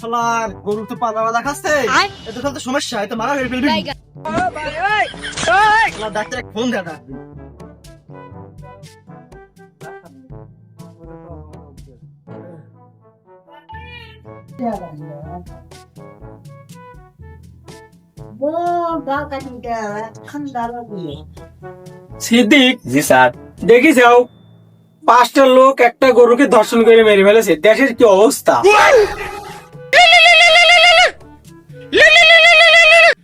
শালার গরু তো পালা পালা খাচ্ছে এটা তো সমস্যা এটা মারা হয়ে ফেলবি। ডাক্তার ফোন দাদা। সিদ্দিক। জি স্যার। দেখি যাও পাঁচটা লোক একটা গরুকে ধর্ষণ করে মেরে ফেলেছে। দেশের কি অবস্থা?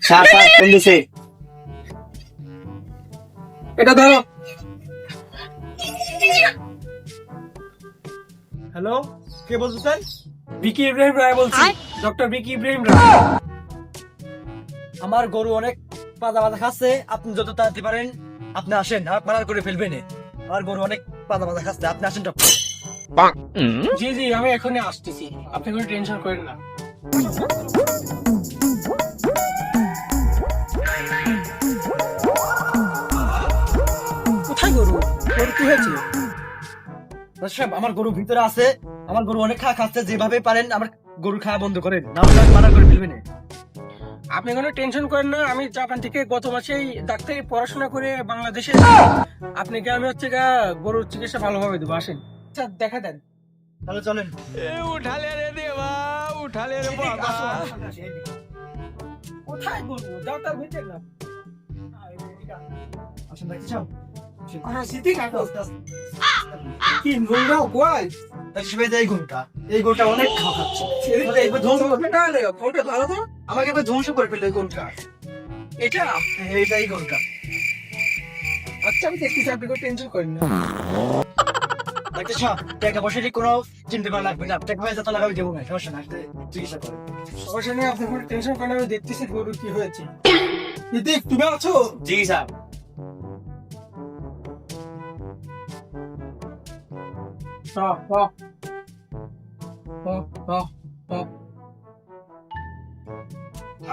স্যার স্যার ফোন দিছে। এটা ধরো। হ্যালো কে বলছেন বিকি ইব্রাহিম রায় বলছি। ডক্টর বিকি ইব্রাহিম রায়। আমার গরু অনেক পাতা পাতা খাচ্ছে। আপনি যত তাড়াতাড়ি পারেন আপনি আসেন। আর মারার করে ফেলবেন আমার গরু অনেক পাতা পাতা খাচ্ছে। আপনি আসেন ডক্টর। জি জি আমি এখনই আসতেছি। আপনি কোনো টেনশন করেন না। কি হয়েছে সাহেব আমার গরু ভিতরে আছে আমার গরু অনেক খা খাচ্ছে যেভাবে পারেন আমার গরু খাওয়া বন্ধ করেন না হলে আমি মানা করে ফেলবেন আপনি কোনো টেনশন করেন না আমি জাপান থেকে গত মাসেই ডাক্তারি পড়াশোনা করে বাংলাদেশে আপনাকে আমি হচ্ছে গরুর চিকিৎসা ভালোভাবে দেবো আসেন। আচ্ছা দেখা দেন। তাহলে চলেন। কোথায় গরু? যাও তার ভিতরে না আসেন দেখতে চাও কি নোংরা গোয়াল এই গরুটা এই গরুটা অনেক খাওয়া খাচ্ছে এইবার ধ্বংস করবে ফোনটা ভালো তো আমাকে ধ্বংস করে এই এটা এইটা এই গরুটা আচ্ছা আমি দেখতেছি আপনি কোনো টেনশন করেন না টাকা পয়সা ঠিক কোনো চিন্তা করা লাগবে না টাকা পয়সা তো লাগাবে দেবো না সমস্যা না চিকিৎসা করেন সমস্যা নেই আপনি কোনো টেনশন করেন আমি দেখতেছি গরু কি হয়েছে তুমি আছো জি স্যার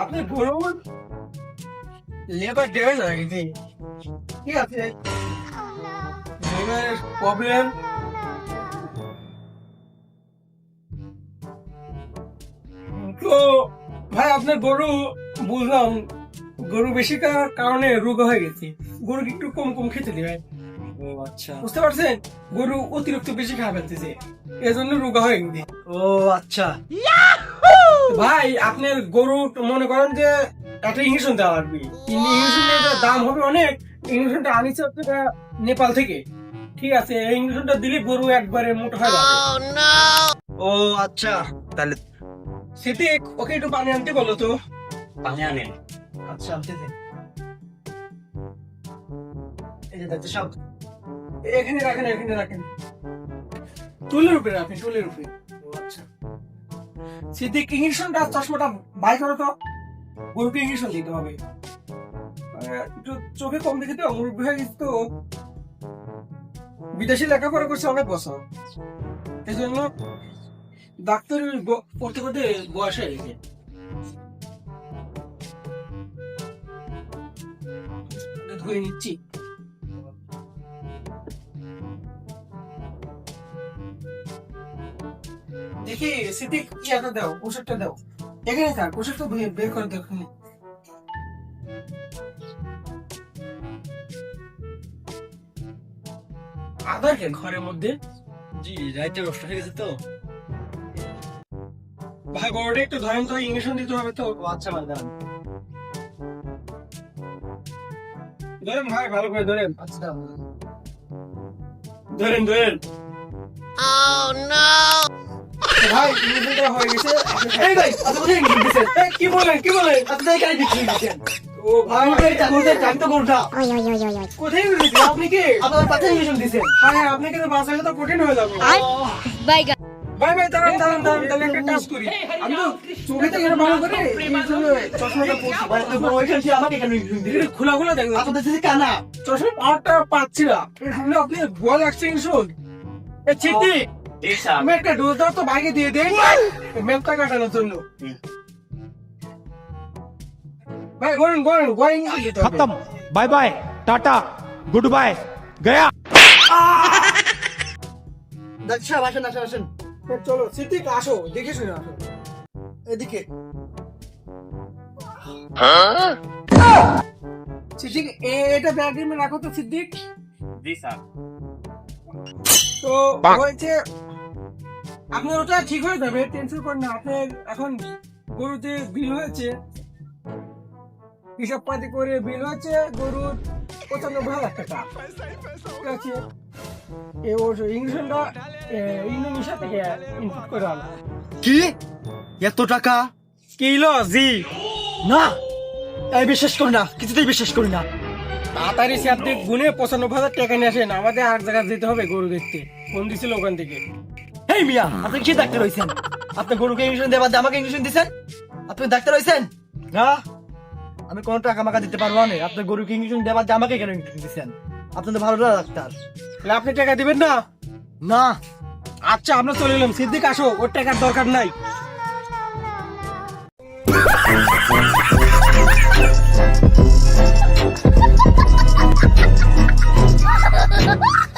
আপনি গরুর লেবার ড্যামেজ হয়ে গেছে। ঠিক আছে। লেবারের প্রবলেম তো, ভাই, আপনার গরু, বুঝলাম, গরু বেশি কারণে রোগ হয়ে গেছে। গরু একটু কম কম খেতে দিবে ও আচ্ছা। বুঝতে পারছেন? গরু অতিরিক্ত বেশি খাওয়া ফেলতেছে। এজন্য রোগা হয়ে গেছে। ও আচ্ছা। ভাই আপনার গরু মনে করেন যে একটা ইঞ্জেকশন দেওয়া লাগবে। ইঞ্জেকশনের দাম হবে অনেক ইঞ্জেকশনটা আনিছে হচ্ছে নেপাল থেকে। ঠিক আছে এই ইঞ্জেকশনটা দিলে গরু একবারে মোটা হয়ে যাবে। ও আচ্ছা। তাহলে সেটি ওকে একটু পানি আনতে বলো তো। পানি আনেন। আচ্ছা আনতে দিন এই যে দেখতে সব এখানে রাখেন এখানে রাখেন। উপরে টুলের উপরে। আচ্ছা। চশমাটা বাই করো তো। গরুকে ইঞ্জেকশন দিতে হবে। একটু চোখে কম দেখে তো, মুরব্বী তো। বিদেশি লেখাপড়া করছে, অনেক বছর। এই জন্য ডাক্তারি পড়তে পড়তে বয়স হয়ে গেছে। ধুয়ে নিচ্ছি। দেখি সিদ্দিক ইয়াটা দাও ওষুধটা দাও। এখানে থাক ওষুধটা ধুয়ে বের করে দাও এখানে। আধার কে ঘরের মধ্যে? জি রাইতে নষ্ট হয়ে গেছে তো। ভাই বড়টা একটু ধরেন তো ইঞ্জেকশন দিতে হবে তো। আচ্ছা ভাই দাঁড়ান। ধরেন ভাই ভালো করে ধরেন। আচ্ছা দাঁড়ান। ধরেন ধরেন। ভাই হয়ে গেছে। এই ভাই আপনি কোথায় দিছেন কি বলেন কি বলেন? আপনি তো এখানে বিক্রি দিচ্ছেন ও ভাই কোথায় আপনি কি? আপনার দিছেন হ্যাঁ হ্যাঁ তো কঠিন হয়ে যাবে। ভাই ভাই দাঁড়ান দাঁড়ান দাঁড়ান তাহলে একটা কাজ করি। আমি তো চোখে থেকে ভালো করে চশমাটা পরছি। ভাই তো বড় আমাকে কেন ইঞ্জেকশন দিলেন এটা খোলা খোলা দেখবেন আপনাদের কানা। চশমা পাওয়ারটা পাচ্ছি না। আপনি শুন। এ চিঠি খতম। Bye bye tata good bye Gaya চলো সিদ্দিক আসো দেখে শুনে এটা রাখো তো সিদ্দিক। আপনার ওটা ঠিক হয়ে যাবে টেনশন করেন না। আপনার এখন গরুতে বিল হয়েছে হিসাব পাতি করে বিল হয়েছে গরুর পঁচানব্বই হাজার টাকা। ঠিক আছে? এ ওর ইঞ্জেকশনটা ইন্দোনেশিয়া থেকে ইনপুট করে আনা। কি? এত টাকা? কিলো জি। না আমি বিশ্বাস করি না কিছুতেই বিশ্বাস করি না। তাড়াতাড়ি সে আপনি গুনে পঁচানব্বই হাজার টাকা নিয়ে আসেন আমাদের আর জায়গায় যেতে হবে গরু দেখতে। ফোন দিছিল ওখান থেকে। এই মিয়া, আপনি কি ডাক্তার হইছেন? আপনি গরুকে ইঞ্জেকশন দেওয়া বাদে আমাকে ইঞ্জেকশন আপনি ডাক্তার হইছেন? না। আমি কোনো টাকা মাকা দিতে পারব না। আপনি গরুকে ইঞ্জেকশন দেওয়া বাদে আমাকে কেন ইঞ্জেকশন দিছেন? আপনি তো ভালো ডাক্তার। তাহলে আপনি টাকা দিবেন না? না। আচ্ছা আমরা চলে এলাম। সিদ্দিক, আসো। ওর টাকার দরকার নাই। Ha ha ha!